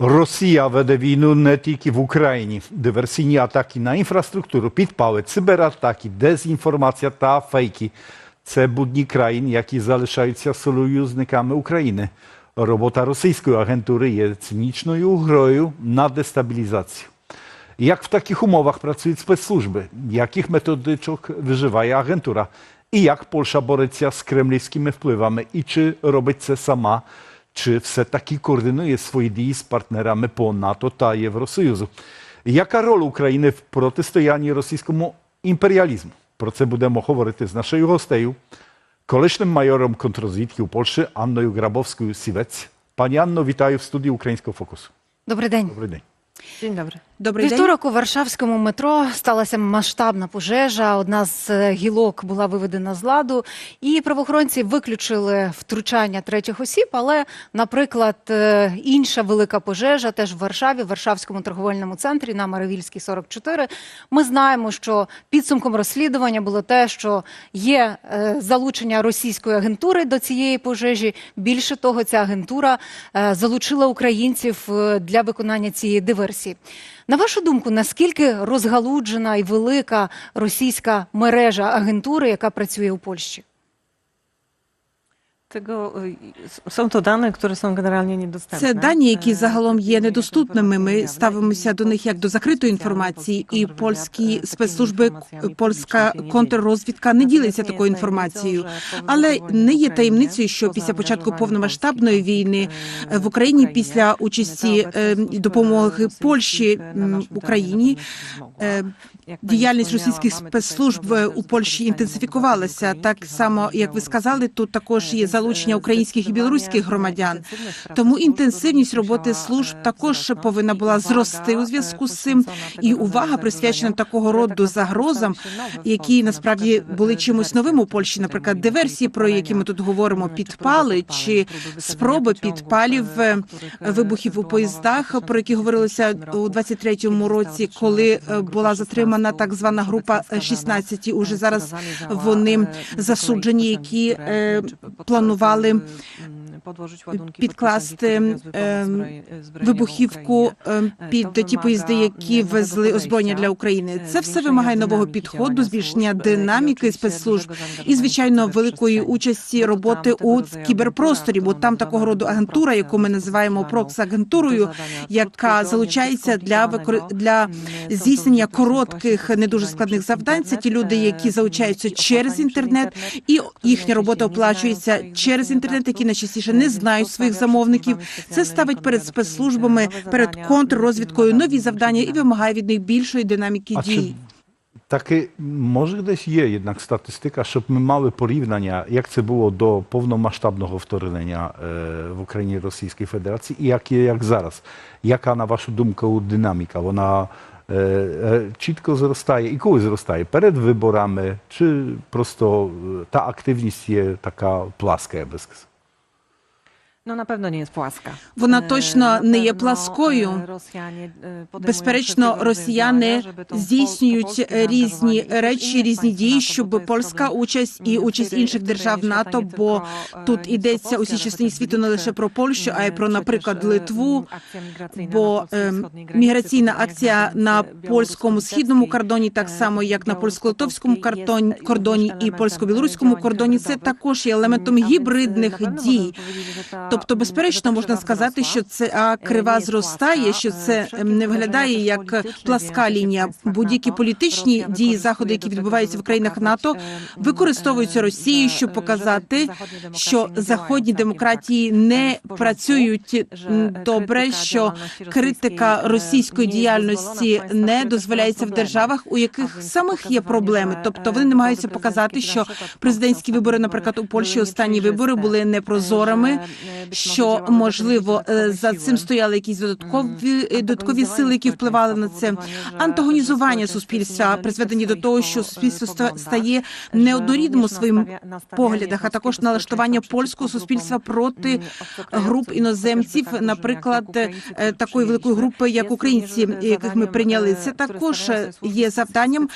Росія веде війну не тільки в Україні. Диверсійні атаки на інфраструктуру, підпали, цибератаки, дезінформація та фейки. Це будні країн, які залишаються союзниками України. Робота російської агентури є цинічною грою на дестабілізацію. Як в таких умовах працюють спецслужби? Яких методичок виживає агентура? І як Польща бореться з кремлівськими впливами? І чи робить це сама? Чи все-таки координує свої дії з партнерами по НАТО та Євросоюзу? Яка роль України в протистоянні російському імперіалізму? Про це будемо говорити з нашою гостею, колишнім майором контрозвідки у Польщі Анною Грабовською-Сівець. Пані Анно, вітаю в студії Українського фокусу. Добрий день. Добрий день. Dzień dobry. Добрий Вівторок у Варшавському метро сталася масштабна пожежа. Одна з е, гілок була виведена з ладу, і правоохоронці виключили втручання третіх осіб. Але, наприклад, е, інша велика пожежа теж в Варшаві, в Варшавському торговельному центрі на Маревільській 44. Ми знаємо, що підсумком розслідування було те, що є е, залучення російської агентури до цієї пожежі. Більше того, ця агентура залучила українців для виконання цієї диверсії. На вашу думку, наскільки розгалуджена і велика російська мережа агентури, яка працює у Польщі? Tego, są to dane, które są generalnie niedostępne. Це дані, які загалом є недоступними. Ми ставимося до них як до закритої інформації, і польські спецслужби, польська контррозвідка не ділиться такою інформацією. Але не є таємницею, що після початку повномасштабної війни в Україні, після участі допомоги Польщі Україні, діяльність російських спецслужб е, у Польщі інтенсифікувалася. Так само, як ви сказали, тут також є залучення українських і білоруських громадян. Тому інтенсивність роботи служб також повинна була зрости у зв'язку з цим. І увага присвячена такого роду загрозам, які насправді були чимось новим у Польщі, наприклад, диверсії, про які ми тут говоримо, підпали чи спроби підпалів е, вибухів у поїздах, про які говорилося у 23-му році, коли е, була затримана так звана група е, 16. Уже зараз вони засуджені, які е, планували підкласти е, вибухівку е, під ті поїзди, які везли озброєння для України. Це все вимагає нового підходу, збільшення динаміки спецслужб і звичайно великої участі роботи у кіберпросторі, бо там такого роду агентура, яку ми називаємо прокс-агентурою, яка залучається для викор... для здійснення коротких, не дуже складних завдань. Це ті люди, які залучаються через інтернет, і їхня робота оплачується через інтернет, які найчастіше не знають своїх замовників. Це ставить перед спецслужбами, перед контррозвідкою нові завдання і вимагає від них більшої динаміки А дій. таки може десь є jednak статистика, щоб ми мали порівняння, як це було до повномасштабного вторгнення е, в Україні Російської Федерації, і як є як зараз? Яка на вашу думку динаміка? Вона е, е, чітко зростає і коли зростає? Перед виборами, чи просто е, та активність є така пласка, я би сказав? No na pewno nie jest płaska. Вона Е, точно не є пласкою. е, е, Безперечно, росіяни здійснюють різні речі, різні дії, щоб польська участь і участь інших держав НАТО, бо тут йдеться усі частині світу не лише про Польщу, а й про, наприклад, Литву. Бо ем, міграційна акція на польському східному кордоні, так само як на польсько-литовському кордоні і польсько-білоруському кордоні, це також є елементом гібридних дій. Тобто, безперечно, можна сказати, що ця крива зростає, що це ем, не виглядає як пласка лінія. Будь-які політичні дії, заходи, які відбуваються в країнах НАТО, використовуються Росією, щоб показати, що заходні демократії не працюють добре, що критика російської діяльності не дозволяється в державах, у яких самих є проблеми. Тобто вони намагаються показати, що президентські вибори, наприклад, у Польщі останні вибори були непрозорими. Що можливо е, за цим стояли якісь додаткові е, додаткові сили, які впливали на це. Антагонізування суспільства призведені до того, що суспільство стає неоднорідним у своїм поглядах, а також налаштування польського суспільства проти груп іноземців, наприклад, е, такої великої групи, як українці, яких ми прийняли. Це також е, є завданням,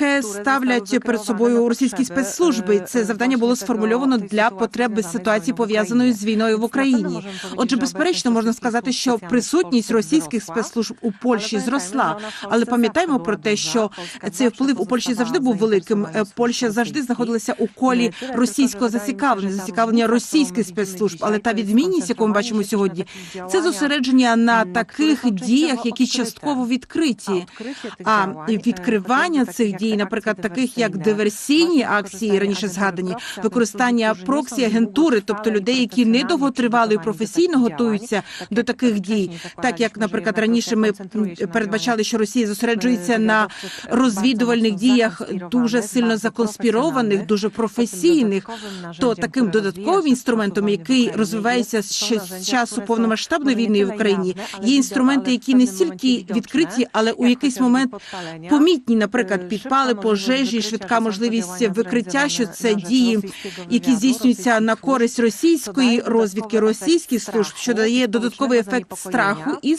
яке ставлять перед собою російські спецслужби. Це завдання було сформульовано для потреби ситуації пов'язаної з війною в Україні. Отже, безперечно, можна сказати, що присутність російських спецслужб у Польщі зросла. Але пам'ятаємо про те, що цей вплив у Польщі завжди був великим. Е, Польща завжди знаходилася у колі російського зацікавлення, зацікавлення російських спецслужб. Але та відмінність, яку ми бачимо сьогодні, це зосередження на таких діях, які частково відкриті. А відкривання цих дій, наприклад, таких як диверсійні акції, раніше згадані, використання проксі агентури, тобто людей, які недовготривало і професійно готуються до таких дій, так як, наприклад, раніше ми передбачали, що Росія зосереджується на розвідувальних діях дуже сильно законспірованих, дуже професійних. То таким додатковим інструментом, який розвивається ще з часу повномасштабної війни в Україні, є інструменти, які не стільки відкриті, але у якийсь момент помітні, наприклад, підпали, пожежі, швидка можливість викриття, що це дії, які здійснюються на користь російської розвідки, російських служб, що дає додатковий ефект страху і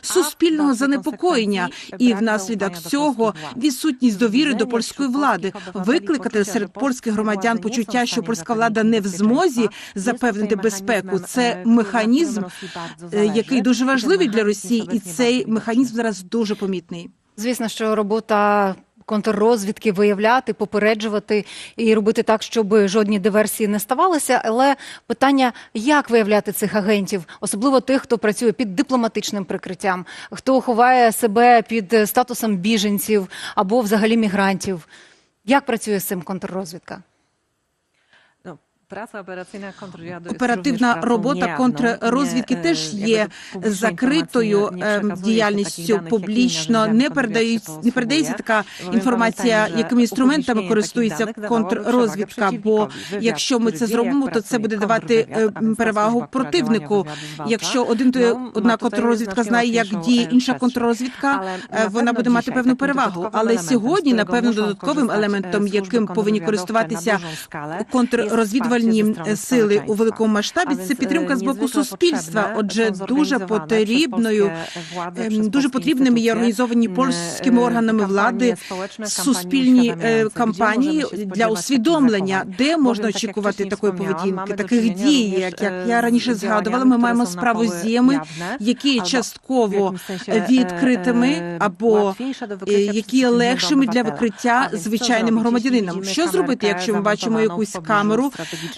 суспільного занепокоєння, і внаслідок цього відсутність довіри до польської влади, викликати серед польських громадян почуття, що польська влада не в змозі запевнити безпеку. Це механізм, е, який дуже важливий для Росії, і цей механізм зараз дуже помітний. Звісно, що робота контррозвідки виявляти, попереджувати і робити так, щоб жодні диверсії не ставалися. Але питання, як виявляти цих агентів, особливо тих, хто працює під дипломатичним прикриттям, хто ховає себе під статусом біженців або взагалі мігрантів. Як працює з цим контррозвідка? Оперативна робота контррозвідки теж є закритою е, діяльністю. Публічно не передають не передається така інформація, якими інструментами користується контррозвідка. Бо якщо ми це зробимо, то це буде давати е, перевагу противнику. Якщо один то одна контррозвідка знає, як діє інша контррозвідка, е, вона буде мати певну перевагу. Але сьогодні, напевно, додатковим елементом, яким повинні користуватися контррозвідувальні е, сили у великому масштабі, це підтримка з боку суспільства. Отже, дуже потрібною, ем, дуже потрібними є організовані польськими органами влади суспільні е, кампанії для усвідомлення, де можна очікувати такої поведінки, таких дій, як, як я раніше згадувала. Ми маємо справу з діями, які є частково відкритими або е, які є легшими для викриття звичайним громадянином. Що зробити, якщо ми бачимо якусь камеру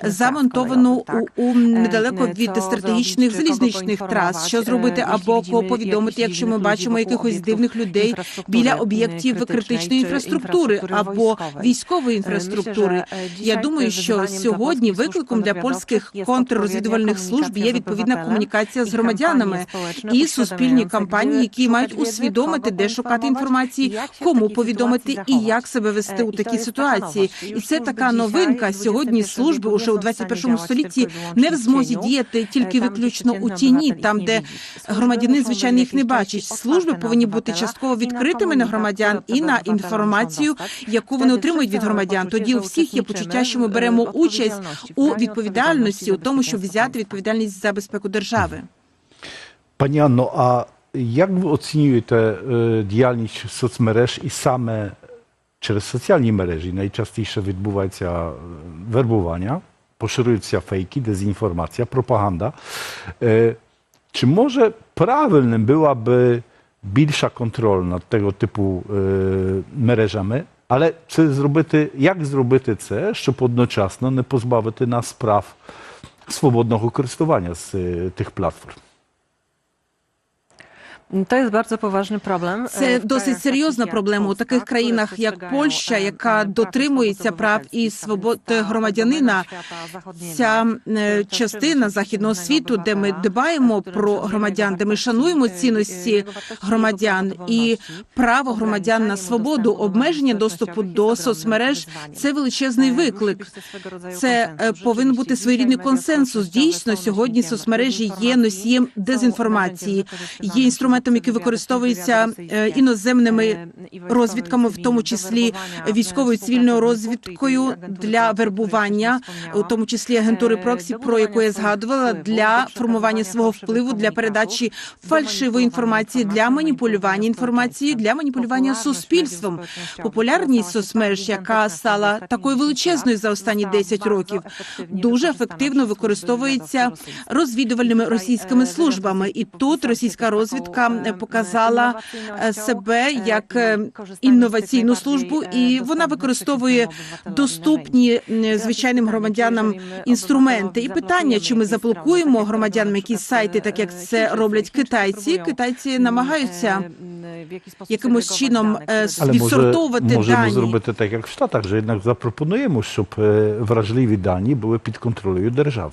замонтовану у, у недалеко від стратегічних залізничних трас? Що зробити або кого повідомити, якщо ми бачимо якихось дивних людей біля об'єктів критичної інфраструктури або військової інфраструктури? Я думаю, що сьогодні викликом для польських контррозвідувальних служб є відповідна комунікація з громадянами і суспільні кампанії, які мають усвідомити, де шукати інформації, кому повідомити і як себе вести у такій ситуації. І це така новинка. Сьогодні служби уже у 21 столітті не в змозі діяти тільки виключно у тіні, там де громадянин звичайно їх не бачить. Служби повинні бути частково відкритими на громадян і на інформацію, яку вони отримують від громадян. Тоді у всіх є почуття, що ми беремо участь у відповідальності, у тому, щоб взяти відповідальність за безпеку держави. Пані Анно, а як ви оцінюєте е, діяльність соцмереж і саме через соціальні мережі найчастіше відбуваються е, вербування, поширюються фейки, дезінформація, пропагanda. Е, Чи може правильним byłaby більша контроль над tego typu е, мережами? Але це зробити, як зробити це, щоб одночасно не позбавити нас прав свободного користування з е, тих платформ? To jest bardzo poważny problem. Це досить серйозна проблема у таких країнах, як Польща, яка дотримується прав і свобод громадянина. świata zachodniego. Ця е, частина частина західного світу, де ми дбаємо про громадян, де ми шануємо цінності громадян і право громадян на свободу, обмеження доступу до соцмереж це величезний виклик. Це е, повинен бути своєрідний консенсус. Дійсно, сьогодні соцмережі є носієм дезінформації, є інструментом інструментом, який використовується е, іноземними розвідками, в тому числі військовою цивільною розвідкою для вербування, у тому числі агентури проксі, про яку я згадувала, для формування свого впливу, для передачі фальшивої інформації, для маніпулювання інформацією, для маніпулювання суспільством. Популярність соцмереж, яка стала такою величезною за останні 10 років, дуже ефективно використовується розвідувальними російськими службами. І тут російська розвідка показала е, себе як е, інноваційну службу, і вона використовує доступні звичайним громадянам інструменти. І питання, чи ми заблокуємо громадянам якісь сайти, так як це роблять китайці. Китайці намагаються якимось чином е, Але може, відсортовувати можемо дані. зробити так, як в Штатах, що jednak запропонуємо, щоб е, вражливі дані були під контролем держави.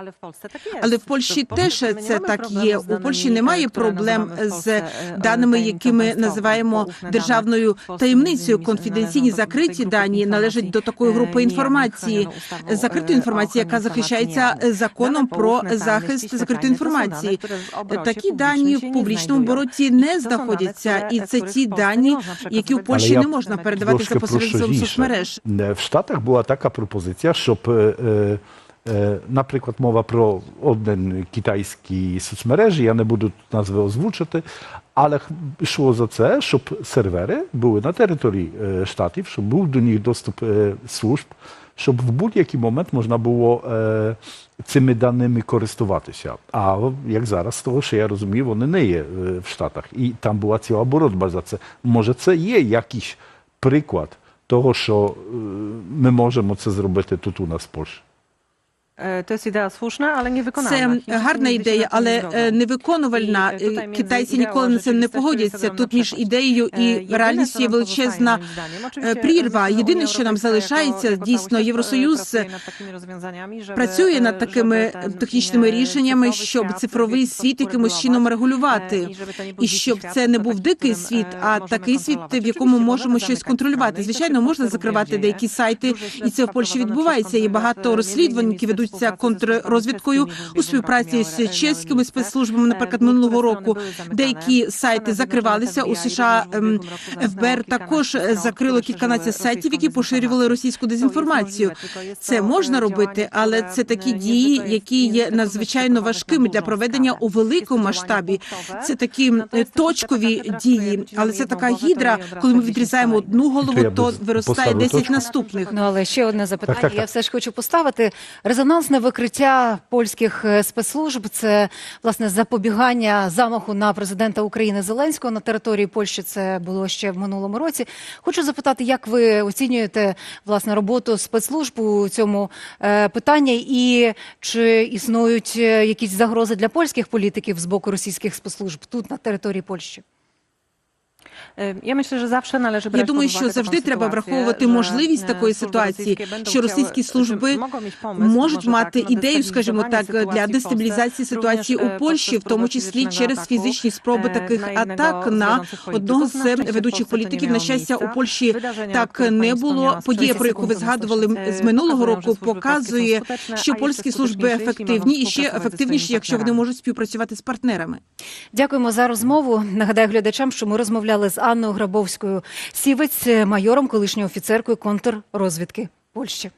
Але в Польщі так є. Але в Польщі теж це так є. У Польщі немає проблем з даними, які ми називаємо державною таємницею. Конфіденційні закриті дані належать до такої групи інформації. Закритої інформації, яка захищається законом про захист закритої інформації. Такі дані в публічному обороті не знаходяться, і це ті дані, які у Польщі не можна передавати за трошки посередництвом соцмереж. Е, В Штатах була така пропозиція, щоб, е, е, е, наприклад, мова про один китайський соцмережі, я не буду назви озвучити, але йшло за це, щоб сервери були на території штатів, щоб був до них доступ служб, щоб в будь-який момент можна було цими даними користуватися. А як зараз, з того, що я розумію, вони не є в Штатах. І там була ціла боротьба за це. Може, це є якийсь приклад того, що ми можемо це зробити тут у нас в Польщі. Е, To jest idea słuszna, ale niewykonalna. Це гарна ідея, але е, невиконувальна. І, е, тут Китайці між ніколи на це не погодяться. Тут між ідеєю і реальністю є величезна е, прірва. Єдине, що нам залишається, дійсно, Євросоюз працює над такими технічними рішеннями, щоб цифровий світ якимось чином регулювати, і щоб це не був дикий світ, не а такий світ, в якому можемо щось контролювати. Звичайно, можна закривати деякі сайти, і це в Польщі відбувається. Є багато розслідувань, які innymi ze контррозвідкою у співпраці з чеськими спецслужбами. Наприклад, Е, минулого року деякі сайти закривалися. У США w ем, ФБР також закрило кільканадцять сайтів, які поширювали російську дезінформацію. Це можна е, робити, але це такі е, дії, які є надзвичайно важкими для проведення у великому масштабі. Це такі е, точкові дії, але це така гідра. Коли ми відрізаємо одну голову, то виростає поставив 10 наступних. Ну, але ще одне запитання. так, так. Я все ж хочу поставити. Резонансне викриття польських е, спецслужб це власне запобігання замаху на президента України Зеленського на території Польщі. Це було ще в минулому році. Хочу запитати, як ви оцінюєте власне роботу спецслужб у цьому е, питанні, і чи існують е, якісь загрози для польських політиків з боку російських спецслужб тут на території Польщі? Е, Я myślę, zawsze należy brać Я думаю, що завжди треба враховувати можливість е, такої ситуації, що російські служби можуть мати ідею, скажімо так, для дестабілізації ситуації у Польщі, в тому числі через фізичні спроби е, таких атак на одного з ведучих політиків. На щастя, у. Польщі так не було. Подія, про яку ви згадували з минулого року, показує, що польські служби ефективні і ще ефективніші, якщо вони можуть співпрацювати з партнерами. Дякуємо за розмову. Нагадаю глядачам, що ми розмовляли з Анною Грабовською Сівець, майором, колишньою офіцеркою контррозвідки Польщі.